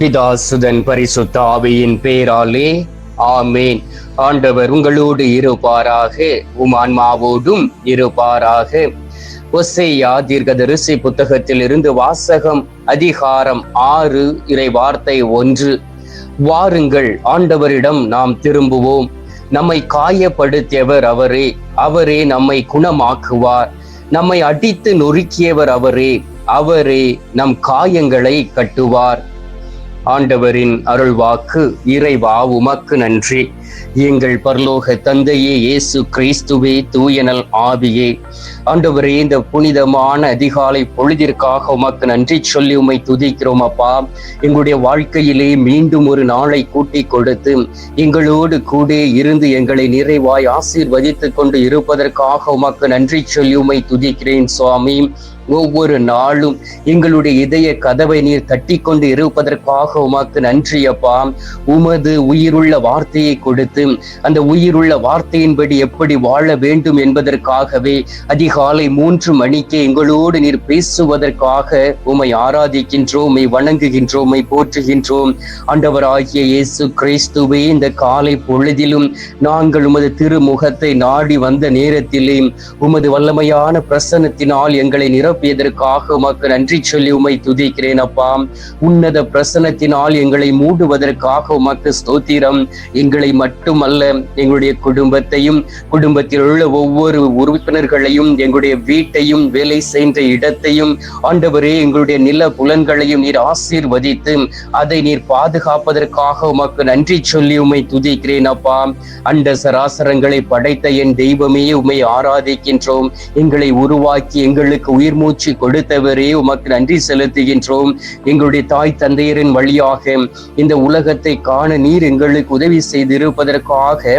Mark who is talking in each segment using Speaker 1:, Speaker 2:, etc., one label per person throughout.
Speaker 1: பிதாசுதன் பரிசுத்த ஆவியின் பேராலே. ஆமேன். ஆண்டவர் உங்களோடு இருப்பாராக. உம் ஆன்மாவோடும் இருப்பாராக. ஒசையா தீர்க்கதரிசி புத்தகத்தில் இருந்து வாசகம் அதிகாரம் ஆறு இறை வார்த்தை ஒன்று. வாருங்கள் ஆண்டவரிடம் நாம் திரும்புவோம். நம்மை காயப்படுத்தியவர் அவரே. அவரே நம்மை குணமாக்குவார். நம்மை அடித்து நொறுக்கியவர் அவரே. அவரே நம் காயங்களை கட்டுவார். ஆண்டவரின் அருள்வாக்கு இறைவா உமக்கு நன்றி. எங்கள் பரலோக தந்தையே இயேசு கிறிஸ்துவே தூயனல் ஆவியே. ஆண்டவரே இந்த புனிதமான அதிகாலை பொழுதிற்காக உமக்கு நன்றி சொல்லி உமை துதிக்கிறோம் அப்பா. எங்களுடைய வாழ்க்கையிலே மீண்டும் ஒரு நாளை கூட்டி கொடுத்து எங்களோடு கூட இருந்து எங்களை நிறைவாய் ஆசீர்வதித்துக் கொண்டு இருப்பதற்காக உமக்கு நன்றி சொல்லி உமை துதிக்கிறேன் சுவாமி. ஒவ்வொரு நாளும் எங்களுடைய இதய கதவை நீர் தட்டி கொண்டு இருப்பதற்காக உமக்கு நன்றி அப்பா உமது உயிருள்ள வார்த்தையை கொடுத்து அந்த உயிருள்ள வார்த்தையின்படி எப்படி வாழ வேண்டும் என்பதற்காகவே அதிகாலை மூன்று மணிக்கு எங்களோடு நீர் பேசுவதற்காக உமை ஆராதிக்கின்றோம் உமை வணங்குகின்றோம் உமை போற்றுகின்றோம். ஆண்டவராகிய இயேசு கிறிஸ்துவே இந்த காலை பொழுதிலும் நாங்கள் உமது திருமுகத்தை நாடி வந்த நேரத்திலே உமது வல்லமையான பிரசனத்தினால் எங்களை நிரப்ப நிரப்பியதற்காக உமக்கு நன்றி சொல்லி உமை துதிக்கிறேன் அப்பா. உன்னத பிரசனத்தினால் எங்களை மூடுவதற்காக உமக்கு ஸ்தோத்திரம். எங்களை மட்டுமல்ல எங்களுடைய குடும்பத்தையும் குடும்பத்தில் உள்ள ஒவ்வொரு உறுப்பினர்களையும் எங்களுடைய வீட்டையும் வேலை செய்கின்ற இடத்தையும் ஆண்டவரே எங்களுடைய நில புலன்களையும் நீர் ஆசீர்வதித்து அதை நீர் பாதுகாப்பதற்காக உமக்கு நன்றி சொல்லி உமை துதிக்கிறேன் அப்பா. அண்ட சராசரங்களை படைத்த என் தெய்வமே உமை ஆராதிக்கின்றோம். எங்களை உருவாக்கி எங்களுக்கு உயிர் பெருமூச்சு கொடுத்தவரே உமக்கு நன்றி செலுத்துகின்றோம். எங்களுடைய தாய் தந்தையரின் வழியாக இந்த உலகத்தை காண நீர் எங்களுக்கு உதவி செய்திருப்பதற்காக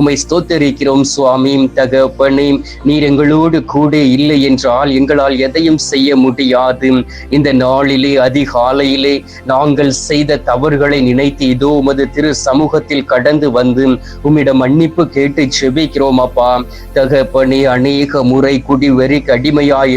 Speaker 1: உமை ஸ்தோத்தரிக்கிறோம் சுவாமி. தகப்பனே நீர் எங்களோடு கூட இல்லை என்றால் எங்களால் எதையும் செய்ய முடியாது. இந்த நாளிலே அதிகாலையிலே நாங்கள் செய்த தவறுகளை நினைத்து இதோ உமது திரு சமூகத்தில் கடந்து வந்து உம்மிடம் மன்னிப்பு கேட்டு செபிக்கிறோம் அப்பா. தகப்பனே அநேக முறை குடி வெறிக்கு அடிமையாய்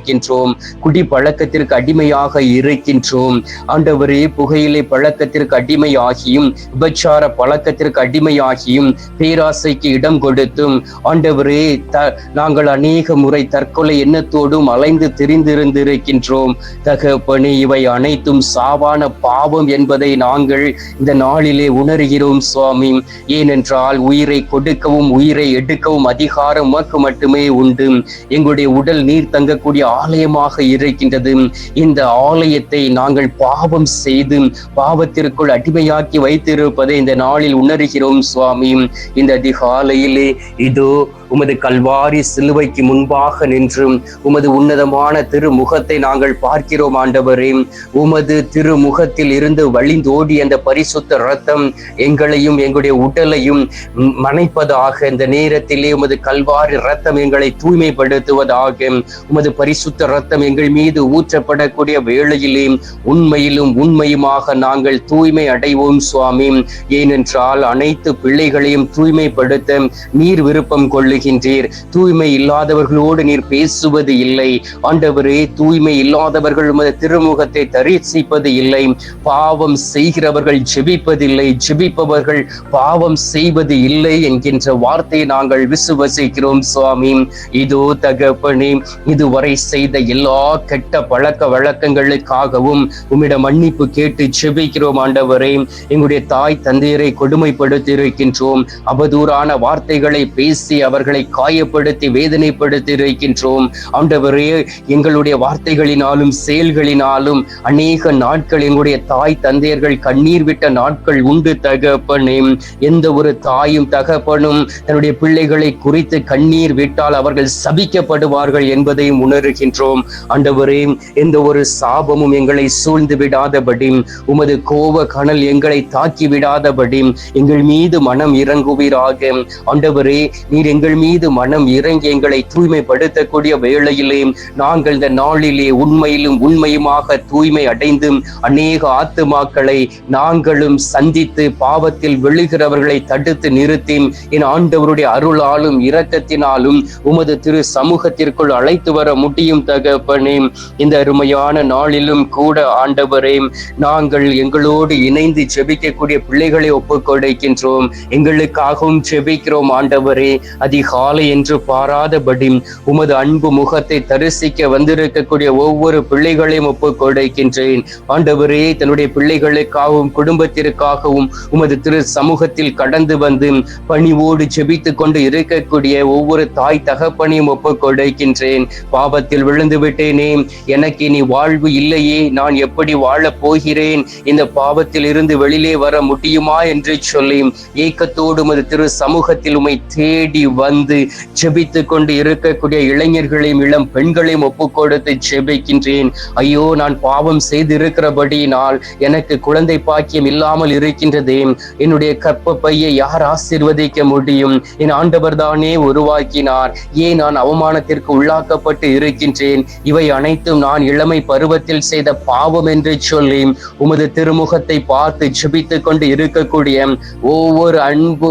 Speaker 1: இருக்கின்றோம். குடி பழக்கத்திற்கு அடிமையாக இருக்கின்றோம். ஆண்டவரே புகையிலை பழக்கத்திற்கு அடிமையாகியும் விபச்சார பழக்கத்திற்கு அடிமையாகியும் பேராசைக்கு இடம் கொடுத்தும். ஆண்டவரே த நாங்கள் அநேக முறை தற்கொலை எண்ணத்தோடும் அலைந்து தெரிந்திருந்திருக்கின்றோம். தகப்பனே இவை அனைத்தும் சாவான பாவம் என்பதை நாங்கள் இந்த நாளிலே உணர்கிறோம் சுவாமி. ஏனென்றால் உயிரை கொடுக்கவும் உயிரை எடுக்கவும் அதிகாரம் உமக்கு மட்டுமே உண்டு. எங்களுடைய உடல் நீர் தங்கக்கூடிய ஆலயமாக இருக்கின்றது. இந்த ஆலயத்தை நாங்கள் பாவம் செய்து பாவத்திற்குள் அடிமையாக்கி வைத்திருப்பதை இந்த நாளில் உணர்கிறோம் சுவாமி. இந்த அதிகாலையிலே இதோ உமது கல்வாரி சிலுவைக்கு முன்பாக நின்றும் உமது உன்னதமான திருமுகத்தை நாங்கள் பார்க்கிறோம் ஆண்டவரே. உமது திருமுகத்தில் இருந்து வழிந்தோடி அந்த பரிசுத்த ரத்தம் எங்களையும் எங்களுடைய உடலையும் மனைப்பதாக இந்த நேரத்திலே உமது கல்வாரி ரத்தம் எங்களை தூய்மைப்படுத்துவதாக உமது பரிசுத்த ரத்தம் எங்கள் மீது ஊற்றப்படக்கூடிய வேளையிலே உண்மையிலும் உண்மையுமாக நாங்கள் தூய்மை அடைவோம் சுவாமி. ஏனென்றால் அனைத்து பிள்ளைகளையும் தூய்மைப்படுத்த நீர் விருப்பம் கொள்ளுகின்றீர் தூய்மை இல்லாதவர்களோடு நீர் பேசுவது இல்லை. ஆண்டவரே தூய்மை இல்லாதவர்கள் உமது திருமுகத்தை தரிசிப்பது இல்லை. பாவம் செய்கிறவர்கள் ஜெபிப்பதில்லை. ஜெபிப்பவர்கள் பாவம் செய்வது இல்லை என்கின்ற வார்த்தையை நாங்கள் விசுவசிக்கிறோம் சுவாமி. இதோ தகப்பனே இதுவரை செய்த எல்லா கெட்ட பழக்க வழக்கங்களுக்காகவும் உம்மிடம் மன்னிப்பு கேட்டு ஜெபிக்கிறோம் ஆண்டவரே. எங்களுடைய தாய் தந்தையரை கொடுமைப்படுத்தி இருக்கின்றோம் அவதூறான வார்த்தைகளை பேசி அவர்கள் அவர்களை காயப்படுத்தி வேதனைப்படுத்தி இருக்கின்றோம். ஆண்டவரே எங்களுடைய வார்த்தைகளினாலும் செயல்களினாலும் அநேக நாட்கள் எங்களுடைய தாய் தந்தையர்கள் கண்ணீர் விட்ட நாட்கள் உண்டு தகப்பனே. எந்த ஒரு தாயும் தகப்பனும் தன்னுடைய பிள்ளைகளை குறித்து கண்ணீர் விட்டால் அவர்கள் சபிக்கப்படுவார்கள் என்பதையும் உணர்கின்றோம். ஆண்டவரே எந்த ஒரு சாபமும் எங்களை சூழ்ந்து விடாதபடி உமது கோப கனல் எங்களை தாக்கி விடாதபடி எங்கள் மீது மனம் இறங்குவீராக. ஆண்டவரே நீர் எங்கள் மீது மனம் இறங்கி எங்களை தூய்மைப்படுத்தக்கூடிய வேளையிலே நாங்கள் இந்த நாளிலே உண்மையிலும் உண்மையுமாக தூய்மை அடைந்தும் அநேக ஆத்துமாக்களை நாங்களும் சந்தித்து பாவத்தில் விழுகிறவர்களை தடுத்து நிறுத்தி என் ஆண்டவருடைய அருளாலும் இரக்கத்தினாலும் உமது திரு சமூகத்திற்குள் அழைத்து வர முடியும் தகப்பனே. இந்த அருமையான நாளிலும் கூட ஆண்டவரே நாங்கள் எங்களோடு இணைந்து ஜெபிக்கக்கூடிய பிள்ளைகளை ஒப்புக்கொடுக்கின்றோம். எங்களுக்காகவும் ஜெபிக்கிறோம் ஆண்டவரே. அதிக காலை என்று பாராதபடி உமது அன்பு முகத்தை தரிசிக்க வந்திருக்கக்கூடிய ஒவ்வொரு பிள்ளைகளையும் ஒப்புக்கொடுக்கின்றேன் ஆண்டவரே தன்னுடைய பிள்ளைகளுக்காகவும் குடும்பத்திற்காகவும் உமது திரு சமூகத்தில் கடந்து வந்து பணிவோடு ஜெபித்து கொண்டு இருக்கக்கூடிய ஒவ்வொரு தாய் தகப்பனையும் ஒப்புக்கொடுக்கின்றேன் பாவத்தில் விழுந்து விட்டேனே எனக்கு இனி வாழ்வு இல்லையே நான் எப்படி வாழப் போகிறேன்? இந்த பாவத்தில் இருந்து வெளியிலே வர முடியுமா என்று சொல்லி ஏக்கத்தோடு உமது திரு சமூகத்தில் உமை தேடி வந்து ஜெபித்து கொண்டு இருக்கக்கூடிய இளைஞர்களையும் இளம் பெண்களையும் ஒப்பு கொடுத்து ஜெபிக்கின்றேன் ஐயோ நான் பாவம் செய்திருக்கிறபடியினால் எனக்கு குழந்தை பாக்கியம் இல்லாமல் இருக்கின்றதே. என்னுடைய கற்ப பையை யார் ஆசீர்வதிக்க முடியும்? என் ஆண்டவர் தானே உருவாக்கினார். ஏன் நான் அவமானத்திற்கு உள்ளாக்கப்பட்டு இருக்கின்றேன்? இவை அனைத்தும் நான் இளமை பருவத்தில் செய்த பாவம் என்று சொல்லி உமது திருமுகத்தை பார்த்து ஜெபித்துக் கொண்டு இருக்கக்கூடிய ஒவ்வொரு அன்பு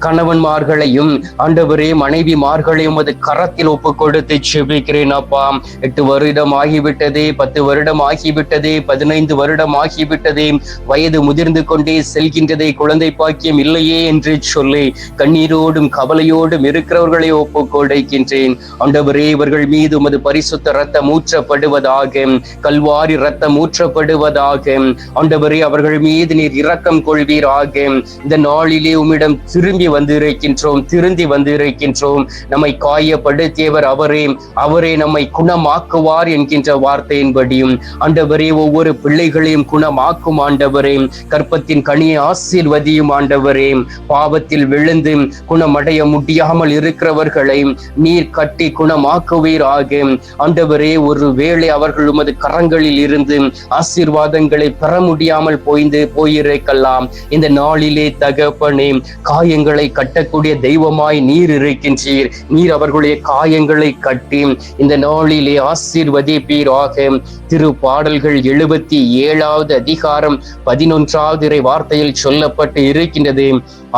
Speaker 1: கணவன்மார்களையும் ஆண்டவரே மனைவிமார்களையும் அது கரத்தில் ஒப்பு கொடுத்து செபிக்கிறேன் அப்பா. எட்டு வருடம் ஆகிவிட்டது பத்து வருடம் ஆகிவிட்டது பதினைந்து வருடம் ஆகிவிட்டது வயது முதிர்ந்து கொண்டே செல்கின்றதை குழந்தை பாக்கியம் இல்லையே என்று சொல்லி கண்ணீரோடும் கவலையோடும் இருக்கிறவர்களை ஒப்பு கொடுக்கின்றேன் ஆண்டவரே இவர்கள் மீது உமது பரிசுத்த ரத்தம் ஊற்றப்படுவதாக கல்வாரி ரத்தம் ஊற்றப்படுவதாக ஆண்டவரே அவர்கள் மீது நீர் இரக்கம் கொள்வீராக. இந்த நாளிலே உம்மிடம் திரும்பி வந்திருக்கின்றோம் திருந்தி வந்திருக்கின்றோம். நம்மை காயப்படுத்தியவர் அவரே அவரே நம்மை குணமாக்குவார் என்கின்ற வார்த்தையின்படியும் ஆண்டவரே ஒவ்வொரு பிள்ளைகளையும் குணமாக்கும் ஆண்டவரே கற்பத்தின் கனியை ஆசீர்வதியும் ஆண்டவரே பாவத்தில் விழுந்து குணமடைய முடியாமல் இருக்கிறவர்களை நீர் கட்டி குணமாக்குவீராக. ஆண்டவரே ஒரு வேளை அவர்கள் உமது கரங்களில் இருந்து ஆசீர்வாதங்களை பெற முடியாமல் போய்ந்து போயிருக்கலாம். இந்த நாளிலே தகப்பனே காயங்களை கட்டக்கூடிய தெய்வமாய் நீர் இருக்கின்றீர். நீர் அவர்களுடைய காயங்களை கட்டி இந்த நாளிலே ஆசீர்வதிப்பீராக. திரு பாடல்கள் எழுபத்தி ஏழாவது அதிகாரம் பதினொன்றாவது இறை வார்த்தையில் சொல்லப்பட்டு இருக்கின்றது.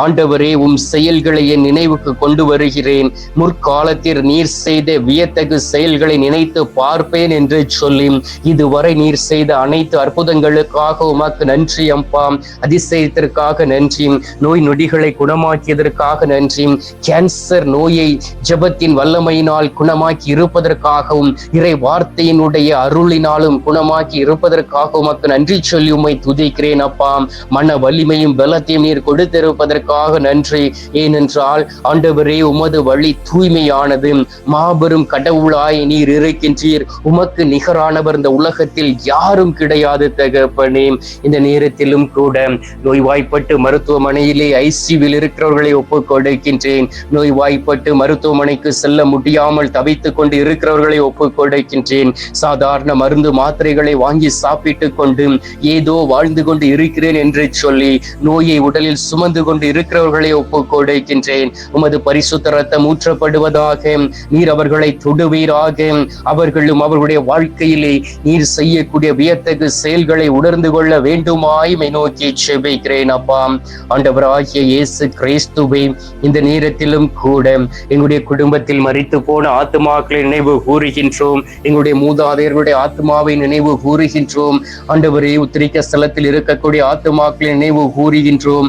Speaker 1: ஆண்டவரே உம் செயல்களை என் நினைவுக்கு கொண்டு வருகிறேன். முற்காலத்தில் நீர் செய்த வியத்தகு செயல்களை நினைத்து பார்ப்பேன் என்று சொல்லி இதுவரை நீர் செய்த அனைத்து அற்புதங்களுக்காக உமக்கு நன்றி அம்பாம் அதிசயத்திற்காக நன்றி. நோய் நொடிகளை குணமாக்கியதற்காக நன்றி. கேன்சர் நோயை ஜெபத்தின் வல்லமையினால் குணமாக்கி இருப்பதற்காகவும் இறை வார்த்தையினுடைய அருளினால் நாளும் குணமாக்கி இருப்பதற்காக உமக்கு நன்றி சொல்லி உம்மை துதிக்கிறேன் அப்பா. மன வலிமையும் பலத்தையும் நீர் கொடுத்திருப்பதற்காக நன்றி. ஏனென்றால் ஆண்டவரே உமது வழி தூய்மையானது. மாபெரும் கடவுளாய் நீர் இருக்கின்றீர். உமக்கு நிகரானவர் இந்த உலகத்தில் யாரும் கிடையாது தகப்பனே. இந்த நேரத்திலும் கூட நோய்வாய்ப்பட்டு மருத்துவமனையிலே ஐசியூவில் இருக்கிறவர்களை ஒப்புக் கொடுக்கின்றேன். நோய்வாய்ப்பட்டு மருத்துவமனைக்கு செல்ல முடியாமல் தவித்துக் கொண்டு இருக்கிறவர்களை ஒப்புக் கொடுக்கின்றேன். சாதாரண மருந்து மாத்திரைகளை வாங்கி சாப்பிட்டு கொண்டு ஏதோ வாழ்ந்து கொண்டு இருக்கிறேன் என்று சொல்லி நோயை உடலில் சுமந்து கொண்டு இருக்கிறவர்களை ஒப்பு கொடுக்கின்றேன். உமது பரிசுத்த ரத்தம் ஊற்றப்படுவதாக நீர் அவர்களை தொடுவீராக. அவர்களும் அவர்களுடைய வாழ்க்கையிலே நீர் செய்யக்கூடிய வியத்தகு செயல்களை உணர்ந்து கொள்ள வேண்டுமாய் நோக்கி செபிக்கிறேன் அப்பா. ஆண்டவராகிய இயேசு கிறிஸ்துவை இந்த நேரத்திலும் கூட எங்களுடைய குடும்பத்தில் மறித்து போன ஆத்மாக்களை நினைவு கூறுகின்றோம். எங்களுடைய மூதாதையர்களுடைய ஆத்மா ஆத்மாவை நினைவு கூறுகின்றோம். ஆண்டவரே உத்திரிக்க ஸ்தலத்தில் இருக்கக்கூடிய ஆத்மாக்களை நினைவு கூறுகின்றோம்.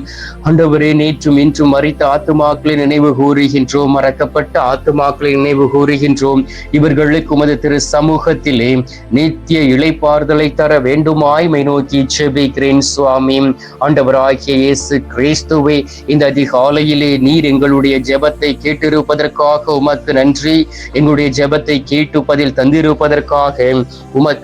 Speaker 1: ஆண்டவரே நேற்றும் இன்றும் மறித்த ஆத்மாக்களை நினைவு கூறுகின்றோம். மறக்கப்பட்ட ஆத்மாக்களை நினைவு கூறுகின்றோம். இவர்களுக்கு உமது திரு சமூகத்திலே நித்திய இளைப்பாறுதலை தர வேண்டுமாய் மை நோக்கி செபிக்கிறேன் சுவாமி. ஆண்டவராகிய இயேசு கிறிஸ்துவை இந்த அதிகாலையிலே நீர் எங்களுடைய ஜெபத்தை கேட்டிருப்பதற்காக உமக்கு நன்றி. எங்களுடைய ஜெபத்தை கேட்டு பதில் தந்திருப்பதற்காக உமக்கு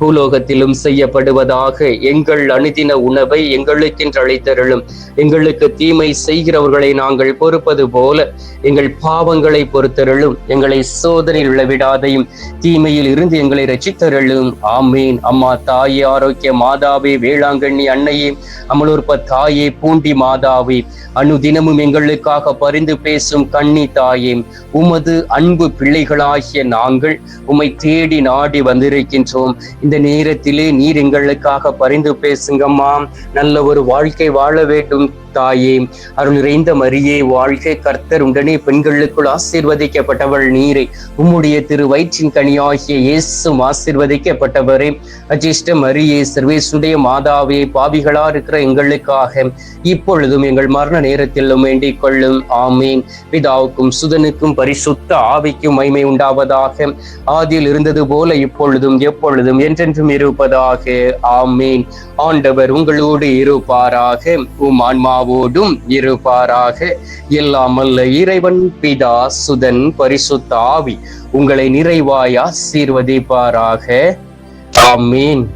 Speaker 1: பூலோகத்திலும் செய்யப்படுவதாக எங்கள் அணுதின உணவை எங்களுக்கென்று அழைத்தருளும். எங்களுக்கு தீமை செய்கிறவர்களை நாங்கள் பொறுப்பது போல எங்கள் பாவங்களை பொறுத்தருளும். எங்களை சோதனையில் விழவிடாதையும் தீமையில் இருந்து எங்களை ரட்சித்தருளும் ஆமீன். அம்மா தாயே ஆரோக்கிய மாதாவே வேளாங்கண்ணி அன்னையே அமலூர்ப தாயே பூண்டி மாதாவே அனுதினமும் எங்களுக்காக பரிந்து பேசும் கண்ணி தாயே உமது அன்பு பிள்ளைகளாகிய நாங்கள் உம்மை தேடி நாடி வந்திருக்கின்றோம். இந்த நேரத்திலே நீர் எங்களுக்காக பரிந்து பேசுங்கம்மா. நல்ல ஒரு வாழ்க்கை வாழ வேண்டும் தாயே. அருள் நிறைந்த மரியே வாழ்க்கை கர்த்தர் உடனே பெண்களுக்குள் ஆசீர்வதிக்கப்பட்டவள் நீரை. உம்முடைய திரு வயிற்றின் கனியாகிய இயேசும் ஆசீர்வதிக்கப்பட்டவரே. அஜிஷ்ட மரியே சர்வேசுடைய மாதாவே பாவிகளா இருக்கிற எங்களுக்காக இப்பொழுதும் எங்கள் மரண நேரத்திலும் வேண்டிக் கொள்ளும். ஆமீன். பிதாவுக்கும் சுதனுக்கும் பரிசுத்த ஆவிக்கும் மைமை உண்டாவதாக. ஆதியில் இருந்தது போல இப்பொழுதும் எப்பொழுதும் என்றென்றும் இருப்பதாக ஆமீன். ஆண்டவர் உங்களோடு இருப்பாராக உம் ஆன்மாவோடும் இருப்பாராக. எல்லாமல்ல இறைவன் பிதா சுதன் பரிசுத்த ஆவி உங்களை நிறைவாய் ஆசீர்வதிப்பாராக. ஆமீன்.